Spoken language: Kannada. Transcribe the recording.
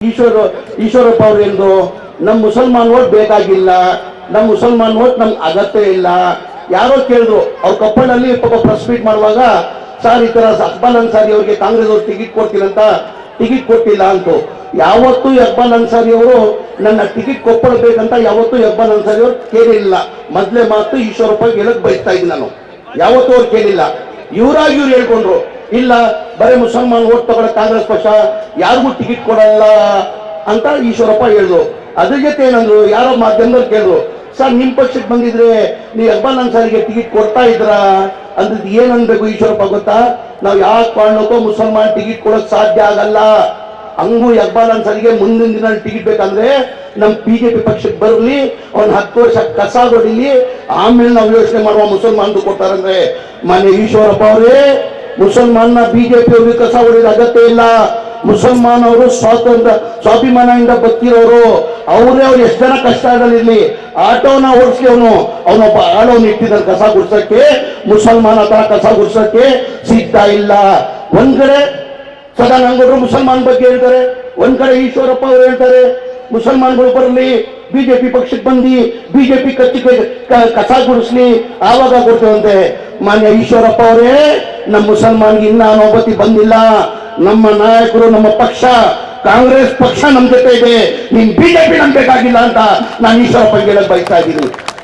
ಈಶ್ವರ, ಈಶ್ವರಪ್ಪ ಅವ್ರೇಂದು ನಮ್ಮ ಮುಸಲ್ಮಾನ್ ಓಟ್ ಬೇಕಾಗಿಲ್ಲ ನಮ್ಮ ಮುಸಲ್ಮಾನ್ ಓಟ್ ನಮ್ಗೆ ಅಗತ್ಯ ಇಲ್ಲ. ಯಾರೋ ಕೇಳಿದ್ರು, ಅವ್ರ ಕಪ್ಪಣ್ಣಲ್ಲಿ ಪಾಪ ಪ್ರೆಸ್ ಮೀಟ್ ಮಾಡುವಾಗ, ಸರ್, ಈ ತರ ಅಕ್ಬಾಲ್ ಅನ್ಸಾರಿ ಅವ್ರಿಗೆ ಕಾಂಗ್ರೆಸ್ ಅವ್ರು ಟಿಕೆಟ್ ಕೊಡ್ತೀನಿ ಅಂತ ಟಿಕೆಟ್ ಕೊಟ್ಟಿಲ್ಲ ಅಂತ. ಯಾವತ್ತೂ ಅಕ್ಬಾಲ್ ಅನ್ಸಾರಿ ಅವರು, ನನ್ನ ಟಿಕೆಟ್ ಕೊಪ್ಪಳಬೇಕಂತ ಯಾವತ್ತೂ ಅಕ್ಬಾಲ್ ಅನ್ಸಾರಿ ಅವ್ರು ಕೇಳಿಲ್ಲ. ಮೊದಲೇ ಮಾತು ಈಶ್ವರಪ್ಪ ಹೇಳಕ್ ಬಯಸ್ತಾ ಇದ್ದೀನಿ ನಾನು. ಯಾವತ್ತೂ ಅವ್ರು ಕೇಳಿಲ್ಲ. ಇವರಾಗಿ ಇವ್ರು ಹೇಳ್ಕೊಂಡ್ರು ಇಲ್ಲ, ಬರೀ ಮುಸಲ್ಮಾನ್ ಓಟ್ ತಗೊಳ್ಳೋ ಕಾಂಗ್ರೆಸ್ ಪಕ್ಷ ಯಾರಿಗೂ ಟಿಕೆಟ್ ಕೊಡಲ್ಲ ಅಂತ ಈಶ್ವರಪ್ಪ ಹೇಳಿದ್ರು. ಅದ್ರ ಜೊತೆ ಏನಂದ್ರು ಯಾರೋ ಮಾಧ್ಯಮದಲ್ಲಿ ಕೇಳಿದ್ರು, ಸರ್ ನಿಮ್ಮ ಪಕ್ಷಕ್ಕೆ ಬಂದಿದ್ರೆ ನೀವು ಅಕ್ಬಲ್ ಅನ್ಸಾರಿಗೆ ಟಿಕೆಟ್ ಕೊಡ್ತಾ ಇದ್ರಾ? ಅಂದ್ ಏನ್ ಅನ್ಬೇಕು ಈಶ್ವರಪ್ಪ ಗೊತ್ತಾ? ನಾವು ಯಾವ ಕಾರಣಕ್ಕೂ ಮುಸಲ್ಮಾನ್ ಟಿಕೆಟ್ ಕೊಡಕ್ ಸಾಧ್ಯ ಆಗಲ್ಲ. ಹಂಗೂ ಇಕ್ಬಾಲ್ ಅನ್ಸಾರಿಗೆ ಮುಂದಿನ ದಿನ ಟಿಕೆಟ್ ಬೇಕಂದ್ರೆ ನಮ್ ಬಿಜೆಪಿ ಪಕ್ಷಕ್ಕೆ ಬರಲಿ ಅವ್ನ ಹತ್ತು ವರ್ಷ ಕಸ ಹೊಡಿಲಿ ಆಮೇಲೆ ನಾವು ಯೋಚನೆ ಮಾಡುವ ಮುಸಲ್ಮಾನ್ದು ಕೊಡ್ತಾರಂದ್ರೆ. ಮನೆ ಈಶ್ವರಪ್ಪ ಅವರೇ ಮುಸಲ್ಮಾನ್ನ ಬಿಜೆಪಿ ಕಸ ಹೊಡೆಯೋದು ಅಗತ್ಯ ಇಲ್ಲ. ಮುಸಲ್ಮಾನ್ ಅವರು ಸ್ವಾತಂತ್ರ್ಯ, ಸ್ವಾಭಿಮಾನದಿಂದ ಬತ್ತಿರೋರು ಅವರೇ ಅವ್ರು ಎಷ್ಟು ಜನ ಕಷ್ಟದಲ್ಲಿರ್ಲಿ ಆಟೋನ ಓಡಿಸ್ಲಿ ಅವನು, ಅವನೊಬ್ಬ ಆಳವನ್ನ ಇಟ್ಟಿದ್ದಾನೆ ಕಸ ಗುಡ್ಸಕ್ಕೆ ಮುಸಲ್ಮಾನ ಹತ್ರ ಕಸ ಗುಡ್ಸಕ್ಕೆ ಸಿದ್ಧ ಇಲ್ಲ. ಒಂದ್ ಕಡೆ ಸದಾನಂದಗೌಡರು ಮುಸಲ್ಮಾನ್ ಬಗ್ಗೆ ಹೇಳ್ತಾರೆ, ಒಂದ್ ಕಡೆ ಈಶ್ವರಪ್ಪ ಅವರು ಹೇಳ್ತಾರೆ, ಮುಸಲ್ಮಾನ್ಗಳು ಬರಲಿ, ಬಿಜೆಪಿ ಪಕ್ಷಕ್ಕೆ ಬಂದು ಬಿಜೆಪಿ ಕಚ್ಚಿ ಕಸ ಗುಡಿಸ್ಲಿ, ಆವಾಗ ಕೊಡ್ತೇವಂತೆ. ಮಾನ್ಯ ಈಶ್ವರಪ್ಪ ಅವರೇ ನಮ್ಮ ಮುಸಲ್ಮಾನ್ಗೆ ಇನ್ನ ಅನೋಪತಿ ಬಂದಿಲ್ಲ. ನಮ್ಮ ನಾಯಕರು, ನಮ್ಮ ಪಕ್ಷ, ಕಾಂಗ್ರೆಸ್ ಪಕ್ಷ ನಮ್ಮ ಜೊತೆ ಇದೆ. ನಿಮ್ ಬಿಜೆಪಿ ನಂಬೇಕಾಗಿಲ್ಲ ಬೇಕಾಗಿಲ್ಲ ಅಂತ ನಾನು ಈಶ್ವರಪ್ಪ ಹೇಳಕ್ ಬಯಸ್ತಾ ಇದ್ದೀನಿ.